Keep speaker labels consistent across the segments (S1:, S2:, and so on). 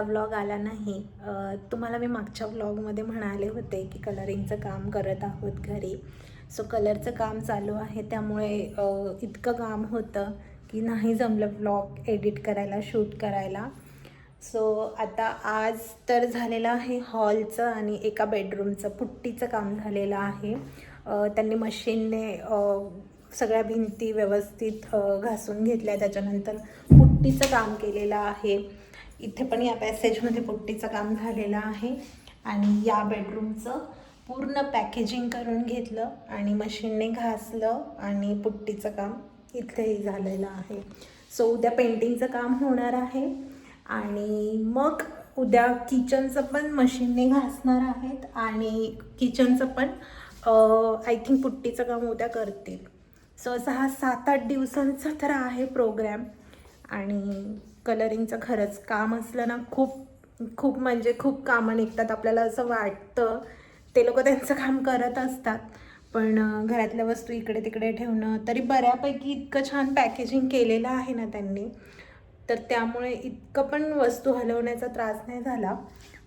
S1: कालचा व्लॉग आला नाही. तुम्हाला मी मागच्या व्लॉगमध्ये म्हणाले होते की कलरिंगचं काम करत आहोत घरी. सो कलरचं काम चालू आहे. त्यामुळे इतकं काम होतं की नाही जमलं व्लॉग एडिट करायला शूट करायला. सो आता आज तर झालेलं आहे हॉलचं आणि एका बेडरूमचं पुट्टीचं काम झालेलं आहे. त्यांनी मशीनने सगळ्या भिंती व्यवस्थित घासून घेतल्या. त्याच्यानंतर पुट्टीचं काम केलेलं आहे. इथे पण या पॅसेजमध्ये पुट्टीचं काम झालेलं आहे. आणि या बेडरूमचं पूर्ण पॅकेजिंग करून घेतलं आणि मशीनने घासलं आणि पुट्टीचं काम इथेही झालेलं आहे. सो उद्या पेंटिंगचं काम होणार आहे. आणि मग उद्या किचनचं पण मशीनने घासणार आहेत. आणि किचनचं पण आय थिंक पुट्टीचं काम उद्या करतील. सो असं हा सात आठ दिवसांचा तर आहे प्रोग्रॅम आणि कलरिंगचं खरंच काम असलं ना खूप खूप म्हणजे खूप कामं निघतात. आपल्याला असं वाटतं ते लोक त्यांचं काम करत असतात. पण घरातल्या वस्तू इकडे तिकडे ठेवणं तरी बऱ्यापैकी इतकं छान पॅकेजिंग केलेलं आहे ना त्यांनी. तर त्यामुळे इतकं पण वस्तू हलवण्याचा त्रास नाही झाला.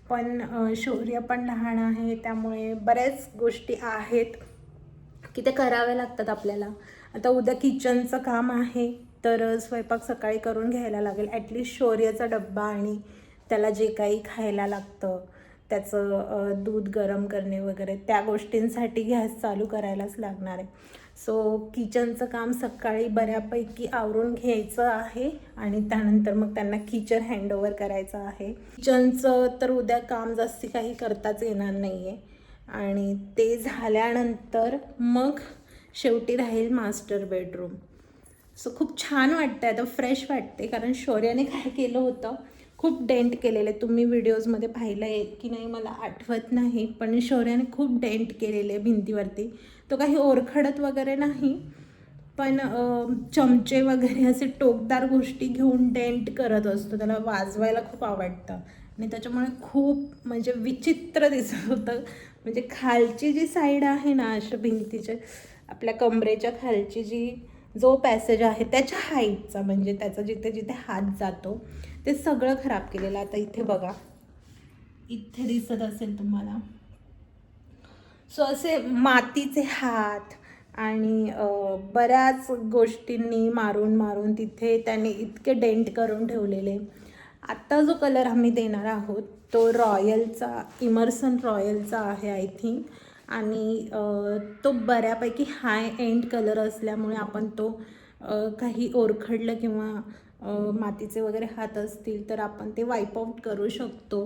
S1: पण शौर्य पण लहान आहे. त्यामुळे बऱ्याच गोष्टी आहेत की ते कराव्या लागतात आपल्याला. आता उद्या किचनचं काम आहे. तर स्वयंपाक सकाळी करून घ्यायला लागेल. ॲटलिस्ट शौर्याचा डब्बा आणि त्याला जे काही खायला लागतं त्याचं दूध गरम करणे वगैरे त्या गोष्टींसाठी गॅस चालू करायलाच लागणार आहे. सो किचनचं काम सकाळी बऱ्यापैकी आवरून घ्यायचं आहे आणि त्यानंतर मग त्यांना किचन हँडओव्हर करायचं आहे. किचनचं तर उद्या काम जास्ती काही करताच येणार नाही आहे आणि ते झाल्यानंतर मग शेवटी राहील मास्टर बेडरूम सो खूप छान वाटतं आता फ्रेश वाटते कारण शौर्याने काय केलं होतं खूप डेंट केलेले. तुम्ही व्हिडिओजमध्ये पाहिलं आहे की नाही मला आठवत नाही पण शौर्याने खूप डेंट केलेले भिंतीवरती. तो काही ओरखडत वगैरे नाही पण चमचे वगैरे असे टोकदार गोष्टी घेऊन डेंट करत असतो. त्याला वाजवायला खूप आवडतं. आणि त्याच्यामुळे खूप म्हणजे विचित्र दिसत होतं. म्हणजे खालची जी साईड आहे ना अशा भिंतीचे आपल्या कमरेच्या खालची जी जो पॅसेज आहे त्याच्या हाईटचा म्हणजे त्याचा जिथे जिथे हात जातो ते सगळं खराब केलेलं आता इथे बघा. इथे दिसत असेल तुम्हाला. सो असे मातीचे हात आणि बऱ्याच गोष्टींनी मारून मारून तिथे त्याने इतके डेंट करून ठेवलेले. आत्ता जो कलर आम्ही देणार आहोत तो रॉयलचा इमर्सन रॉयलचा आहे आय थिंक आणि तो बऱ्यापैकी हाय एंड कलर असल्यामुळे आपण तो काही ओरखडलं किंवा मातीचे वगैरे हात असतील तर आपण ते वाईप आऊट करू शकतो.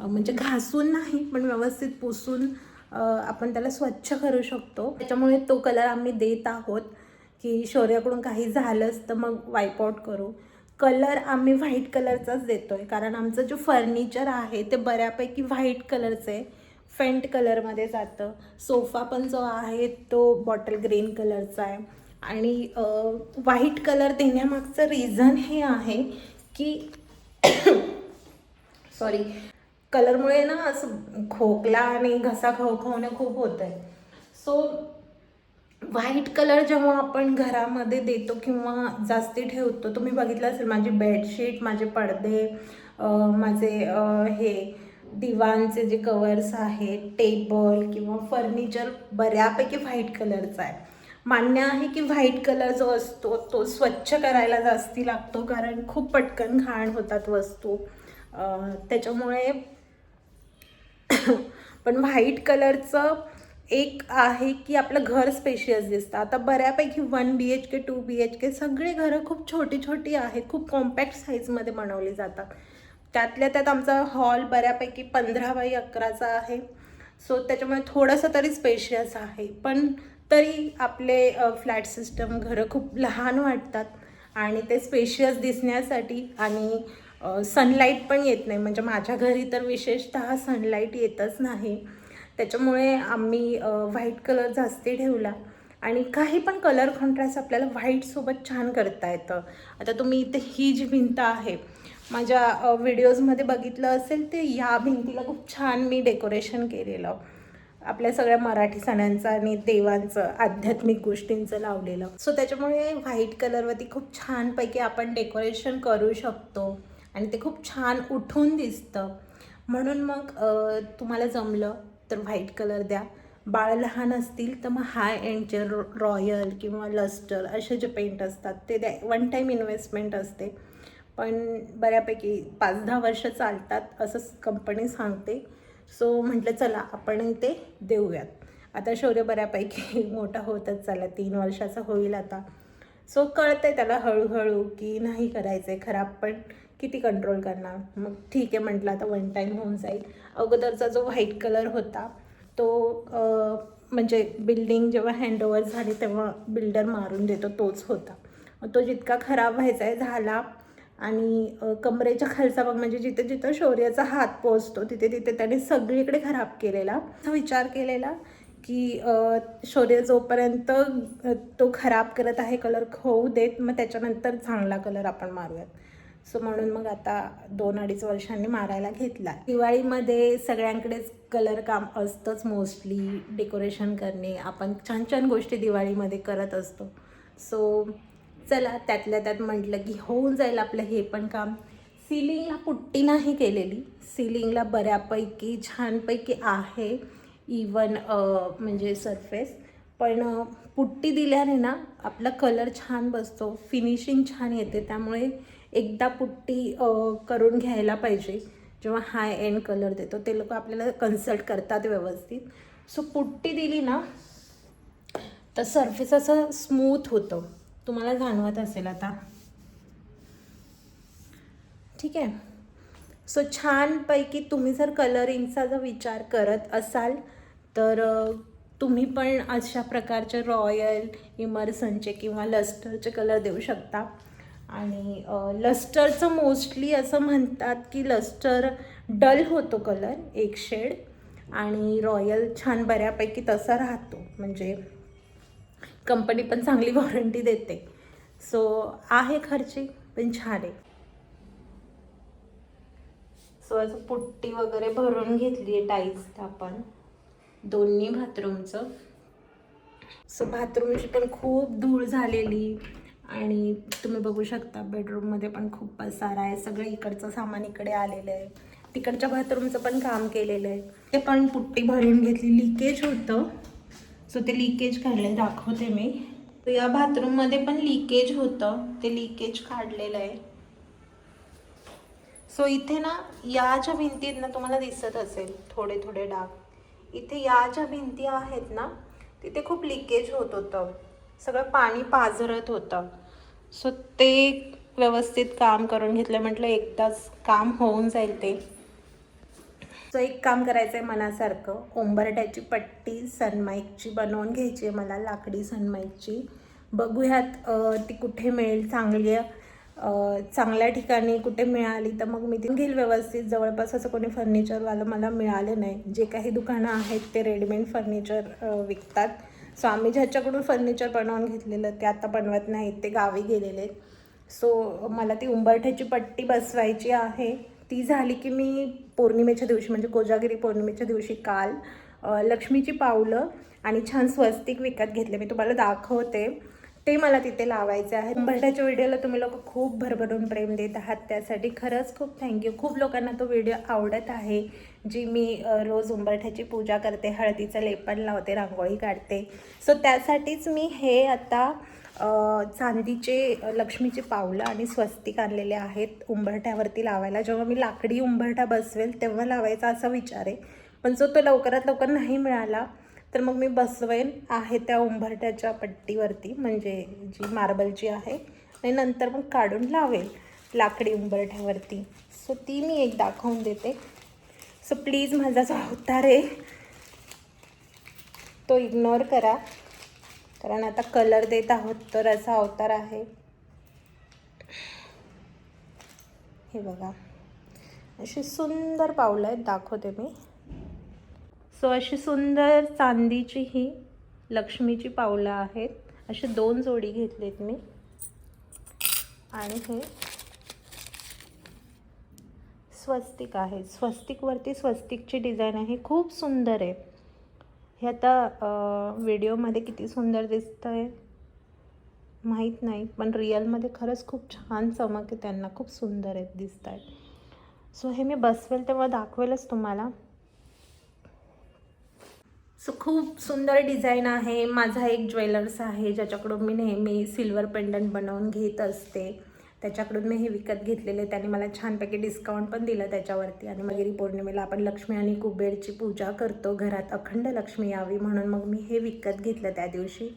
S1: म्हणजे घासून नाही पण व्यवस्थित पुसून आपण त्याला स्वच्छ करू शकतो. त्याच्यामुळे तो कलर आम्ही देत आहोत की शौर्याकडून काही झालंच तर मग वाईप आऊट करू. कलर आम्ही व्हाईट कलरचाच देतो आहे कारण आमचं जे फर्निचर आहे ते बऱ्यापैकी व्हाईट कलरचं आहे. फेंट कलरमध्ये जातं. सोफा पण जो आहे तो बॉटल ग्रीन कलरचा आहे. आणि व्हाईट कलर देण्यामागचं रिझन हे आहे की सॉरी कलरमुळे ना असं खोकला आणि घसा खवखवणं खूप होत आहे सो व्हाईट कलर जेव्हा आपण घरामध्ये देतो किंवा जास्ती ठेवतो तुम्ही बघितलं असेल माझी बेडशीट माझे पडदे माझे हे दिवांचे जे कवर्स आहेत टेबल किंवा फर्निचर बऱ्यापैकी व्हाईट कलरचा आहे मान्य आहे की व्हाईट कलर जो असतो तो स्वच्छ करायला जास्ती लागतो कारण खूप पटकन घाण होतात वस्तू. त्याच्यामुळे पण व्हाईट कलरचं एक आहे की आपलं घर स्पेशियस दिसतं. आता बऱ्यापैकी one B H K two B H K सगळे घरं खूप छोटी छोटी आहेत खूप कॉम्पॅक्ट साईजमध्ये बनवली जातात. त्यातल्या त्यात आमचा हॉल बऱ्यापैकी पंधरा बाय अकराचा आहे. सो त्याच्यामुळे थोडंसं तरी स्पेशियस आहे. पण तरी आपले फ्लॅट सिस्टम घरं खूप लहान वाटतात आणि ते स्पेशियस दिसण्यासाठी आणि सनलाईट पण येत नाही. म्हणजे माझ्या घरी तर विशेषतः सनलाईट येतच नाही. त्याच्यामुळे आम्ही व्हाईट कलर जास्ती ठेवला. आणि काही पण कलर कॉन्ट्रास्ट आपल्याला व्हाईटसोबत छान करता येतं. आता तुम्ही इथे ही जी भिंत आहे माझ्या व्हिडिओजमध्ये बघितलं असेल ते या भिंतीला खूप छान मी डेकोरेशन केलेलं. आपल्या सगळ्या मराठी सणांचं आणि देवांचं आध्यात्मिक गोष्टींचं लावलेलं. सो त्याच्यामुळे व्हाईट कलरवरती खूप छानपैकी आपण डेकोरेशन करू शकतो आणि ते खूप छान उठून दिसतं. म्हणून मग तुम्हाला जमलं तर व्हाईट कलर द्या. बाळ लहान असतील तर मग हाय एंडचे रॉयल किंवा लस्टर असे जे पेंट असतात ते द्या. वन टाईम इन्व्हेस्टमेंट असते. पण बऱ्यापैकी पाच दहा वर्ष चालतात असं कंपनी सांगते. सो म्हटलं चला आपण ते देऊयात. आता शौर्य बऱ्यापैकी मोठा होतच चालला तीन वर्षाचा होईल आता. सो कळतंय त्याला हळूहळू की नाही करायचं आहे खराब पण किती कंट्रोल करणार? मग ठीक आहे म्हटलं आता वन टाईम होऊन जाईल. अगोदरचा जो व्हाईट कलर होता तो म्हणजे बिल्डिंग जेव्हा हँडओव्हर झाली तेव्हा बिल्डर मारून देतो तोच होता. मग तो जितका खराब व्हायचा आहे झाला आणि कमरेच्या खालचा भाग म्हणजे जिथे जिथं शौर्याचा हात पोचतो तिथे तिथे त्याने सगळीकडे खराब केलेला. असा विचार केलेला की शौर्य जोपर्यंत तो खराब करत आहे कलर होऊ देत मग त्याच्यानंतर चांगला कलर आपण मारूयात. सो म्हणून मग आता दोन अडीच वर्षांनी मारायला घेतला. दिवाळीमध्ये सगळ्यांकडेच कलर काम असतंच मोस्टली डेकोरेशन करणे. आपण छान छान गोष्टी दिवाळीमध्ये करत असतो. सो चला त्यातल्या त्यात म्हटलं की होऊन जाईल आपलं हे पण काम. सिलिंगला पुट्टी नाही केलेली. सिलिंगला बऱ्यापैकी छानपैकी आहे इवन म्हणजे सरफेस पण पुट्टी दिल्याने ना आपला कलर छान बसतो. फिनिशिंग छान येते. त्यामुळे एकदा पुट्टी करून घ्यायला पाहिजे. जेव्हा हाय एंड कलर देतो ते लोक आपल्याला कन्सल्ट करतात व्यवस्थित. सो पुट्टी दिली ना तर सरफेस असं स्मूथ होतं. तुम्हाला जाणवत असेल आता. ठीक आहे. सो छानपैकी तुम्ही जर कलरिंगचा जर विचार करत असाल तर तुम्ही पण अशा प्रकारचे रॉयल इमर्सनचे किंवा लस्टरचे कलर देऊ शकता. आणि लस्टरचं मोस्टली असं म्हणतात की लस्टर डल होतो कलर एक शेड आणि रॉयल छान बऱ्यापैकी तसा राहतो. म्हणजे कंपनी पण चांगली वॉरंटी देते. सो आहे खर्ची पण छान आहे. सो असं पुट्टी वगैरे भरून घेतली आहे टाईल्स आपण. दोन्ही बाथरूमचं. सो बाथरूमची पण खूप धूळ झालेली. आणि तुम्ही बघू शकता बेडरूममध्ये पण खूप पसारा आहे. सगळं इकडचं सामान इकडे आलेलं आहे. तिकडच्या बाथरूमचं पण काम केलेलं आहे. ते पण पुट्टी भरून घेतली. लिकेज होतं. सो ते लिकेज काढलं आहे दाखवते मी. तर या बाथरूममध्ये पण लिकेज होतं. ते लिकेज काढलेलं आहे. सो इथे ना या ज्या भिंतीत ना तुम्हाला दिसत असेल थोडे थोडे डाग इथे या ज्या भिंती आहेत ना तिथे खूप लिकेज होत होतं. सगळं पाणी पाझरत होतं. सो ते व्यवस्थित काम करून घेतलं. म्हटलं एकदाच काम होऊन जाईल ते. सो एक काम करायचं आहे मनासारखं. ओंबरट्याची पट्टी सनमाईकची बनवून घ्यायची आहे मला लाकडी सनमाईकची. बघूयात ती कुठे मिळेल चांगली. चांगल्या ठिकाणी कुठे मिळाली तर मग मी ती घेईल व्यवस्थित. जवळपास असं कोणी फर्निचरवालं मला मिळालं नाही. जे काही दुकानं आहेत ते रेडीमेड फर्निचर विकतात. सो आम्ही ज्याच्याकडून फर्निचर बनवून घेतलेलं ते आता बनवत नाहीत ते गावी गेलेले आहेत. सो मला ती उंबरठ्याची पट्टी बसवायची आहे. ती झाली की मी पौर्णिमेच्या दिवशी म्हणजे कोजागिरी पौर्णिमेच्या दिवशी काल लक्ष्मीची पावलं आणि छान स्वस्तिक विकत घेतले. मी तुम्हाला दाखवते. ते मला तिथे लावायचे आहे उंबरठ्याच्या व्हिडिओला तुम्ही लोक खूप भरभरून प्रेम देत आहात. त्यासाठी खरंच खूप थँक्यू खूप लोकांना तो व्हिडिओ आवडत आहे जी मी रोज उंबरठ्याची पूजा करते हळदीचं लेपन लावते रांगोळी काढते. सो त्यासाठीच मी हे आता चांदीचे लक्ष्मीचे पावलं आणि स्वस्तिक आणलेले आहेत उंबरठ्यावरती लावायला. जेव्हा मी लाकडी उंबरठा बसवेल तेव्हा लावायचा असा विचार आहे. पण जो तो लवकरात लवकर नाही मिळाला तर मग मी बसवेन आहे त्या उंबरठ्याच्या पट्टीवरती म्हणजे जी मार्बलची आहे आणि नंतर मग काढून लावेल लाकडी उंबरठ्यावरती. सो ती मी एक दाखवून देते. सो प्लीज माझा जो अवतार आहे तो इग्नोर करा. कारण आता कलर देत आहोत तर असा अवतार आहे. हे बघा. अशी सुंदर पावलं आहेत दाखवते मी. सो अशी सुंदर चांदीची ही लक्ष्मीची पावलं आहेत. अशी दोन जोडी घेतलीत मी. आणि हे स्वस्तिक आहे. स्वस्तिकवरती स्वस्तिकची डिझाईन आहे. खूप सुंदर आहे. हे आता व्हिडिओमध्ये किती सुंदर दिसतं आहे माहीत नाही पण रिअलमध्ये खरंच खूप छान चमक आहे त्यांना. खूप सुंदर आहेत दिसत आहेत सो हे मी बसवेल तेव्हा दाखवेलच तुम्हाला. सो खूप सुंदर डिझाईन आहे. माझा एक ज्वेलर्स आहे ज्याच्याकडून मी नेहमी सिल्वर पेंडंट बनवून घेत असते. त्याच्याकडून मी हे विकत घेतलेले त्याने मला छानपैकी डिस्काउंट पण दिलं त्याच्यावरती. आणि मगिरी पौर्णिमेला आपण लक्ष्मी आणि कुबेरची पूजा करतो घरात अखंड लक्ष्मी यावी म्हणून मग मी हे विकत घेतलं त्या दिवशी.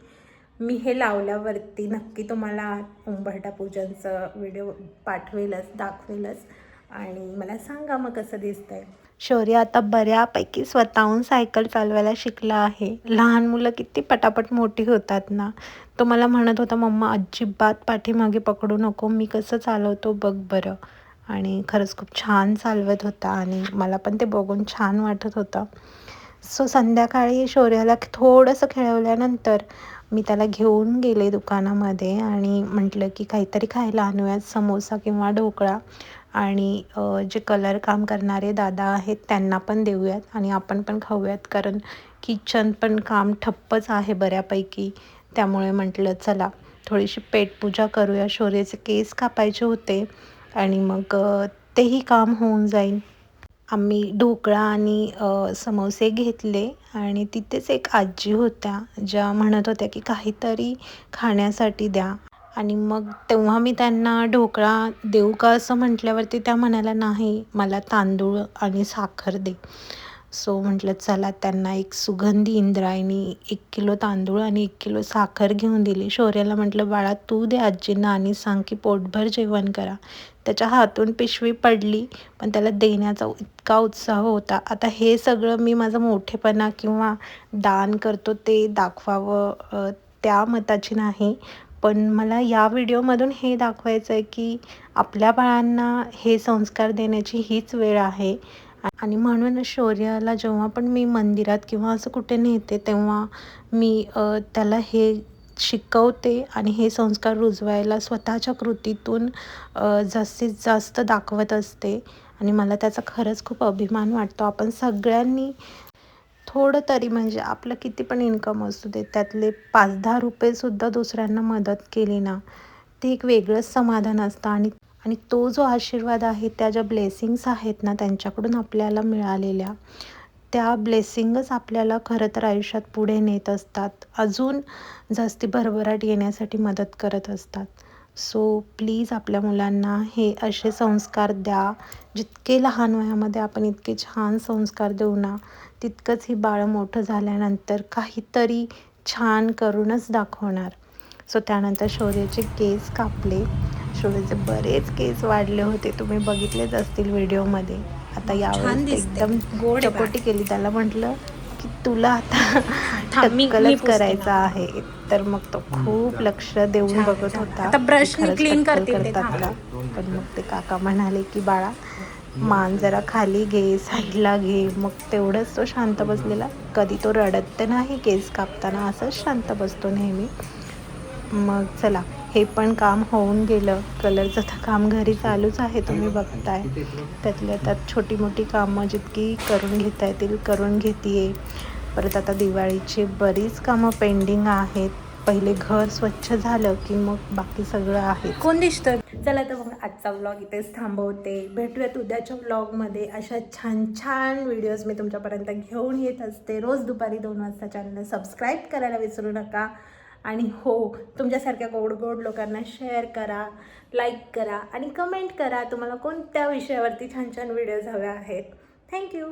S1: मी हे लावल्यावरती नक्की तुम्हाला उंबरटा पूजनचं व्हिडिओ पाठवेलच दाखवेलच. आणि मला सांगा मग कसं दिसतंय. शौर्य आता बऱ्यापैकी स्वतःहून सायकल चालवायला शिकला आहे. लहान मुलं किती पटापट मोठी होतात ना? तो मला म्हणत होता मम्मा अजिबात पाठीमागे पकडू नको मी कसं चालवतो बघ बरं. आणि खरंच खूप छान चालवत होता आणि मला पण ते बघून छान वाटत होतं. सो संध्याकाळी शौर्याला थोडंसं खेळवल्यानंतर मी त्याला घेऊन गेले दुकानामध्ये आणि म्हटलं की काहीतरी खायला आणूयात समोसा किंवा ढोकळा. आणि जे कलर काम करणारे दादा आहेत त्यांना पण देऊयात आणि आपण पण खाऊयात. कारण किचन पण काम ठप्पच आहे बऱ्यापैकी. त्यामुळे म्हटलं चला थोडीशी पेटपूजा करूया. शौर्याचे केस कापायचे होते आणि मग तेही काम होऊन जाईल. आम्ही ढोकळा आणि समोसे घेतले आणि तिथेच एक आजी होत्या ज्या म्हणत होत्या की काहीतरी खाण्यासाठी द्या. आणि मग तेव्हा मी त्यांना ढोकळा देऊ का असं म्हटल्यावरती त्या म्हणाल्या नाही मला तांदूळ आणि साखर दे. सो म्हटलं चला त्यांना एक सुगंधी इंद्रायणी एक किलो तांदूळ आणि एक किलो साखर घेऊन दिली. शौर्याला म्हटलं बाळा तू दे आजींना आणि सांग की पोटभर जेवण करा. त्याच्या हातून पिशवी पडली पण त्याला देण्याचा इतका उत्साह होता. आता हे सगळं मी माझं मोठेपणा किंवा दान करतो ते दाखवावं त्या मताची नाही. पण मला या व्हिडिओमधून हे दाखवायचं आहे की आपल्या बाळांना हे संस्कार देण्याची हीच वेळ आहे. आणि म्हणून शौर्याला जेव्हा पण मी मंदिरात किंवा असं कुठे नेते तेव्हा मी त्याला हे शिकवते आणि हे संस्कार रुजवायला स्वतःच्या कृतीतून जास्तीत जास्त दाखवत असते. आणि मला त्याचा खरंच खूप अभिमान वाटतो. आपण सगळ्यांनी थोडं तरी म्हणजे आपलं किती पण इन्कम असू दे त्यातले पाच दहा रुपयेसुद्धा दुसऱ्यांना मदत केली ना ते एक वेगळंच समाधान असतं. आणि आणि तो जो आशीर्वाद आहे त्या ज्या ब्लेसिंग्स आहेत ना त्यांच्याकडून आपल्याला मिळालेल्या त्या ब्लेसिंगच आपल्याला खरं तर आयुष्यात पुढे नेत असतात. अजून जास्ती भरभराट येण्यासाठी मदत करत असतात. सो प्लीज आपल्या मुलांना हे असे संस्कार द्या. जितके लहान वयामध्ये आपण इतके छान संस्कार देऊ ना तितकंच ही बाळं मोठं झाल्यानंतर काहीतरी छान करूनच दाखवणार. सो त्यानंतर शौर्याचे केस कापले. शौर्याचे बरेच केस वाढले होते. तुम्ही बघितलेच असतील व्हिडिओमध्ये. आता यावेळेस. एकदम चकोटी केली. त्याला म्हटलं की तुला आता
S2: पुसते
S1: करायचा आहे. तर मग तो खूप लक्ष देऊन बघत. होता.
S2: आता brush
S1: की
S2: ने
S1: खरंच
S2: clean
S1: टक्कल
S2: करतील ते,
S1: करतात पण मग ते काका म्हणाले की बाळा मान जरा खाली घे साईडला घे. मग तेवढंच तो शांत बसलेला. कधी तो रडत तर नाही केस कापताना असंच शांत बसतो नेहमी. मग चला हे पण काम होऊन गेलं. कलरचं तर काम घरी चालूच आहे तुम्ही बघताय. त्यातल्या त्यात छोटी मोठी कामं जितकी करून घेता येतील करून घेते परत आता दिवाळीची बरीच कामं पेंडिंग आहेत. पहिले घर स्वच्छ झालं की मग बाकी सगळं आहे.
S2: कोण दिसतोय
S1: चला तर मग आजचा व्लॉग इथेच थांबवते. भेटूयात उद्याच्या व्लॉगमध्ये अशा छान छान व्हिडिओज मी तुमच्यापर्यंत घेऊन येत असते. रोज दुपारी दोन वाजता चॅनल सबस्क्राईब करायला विसरू नका. आणि हो तुमच्यासारख्या गोड गोड लोकांना शेअर करा लाईक करा आणि कमेंट करा. तुम्हाला कोणत्या विषयावरती छान छान व्हिडिओज हव्या आहेत? थँक्यू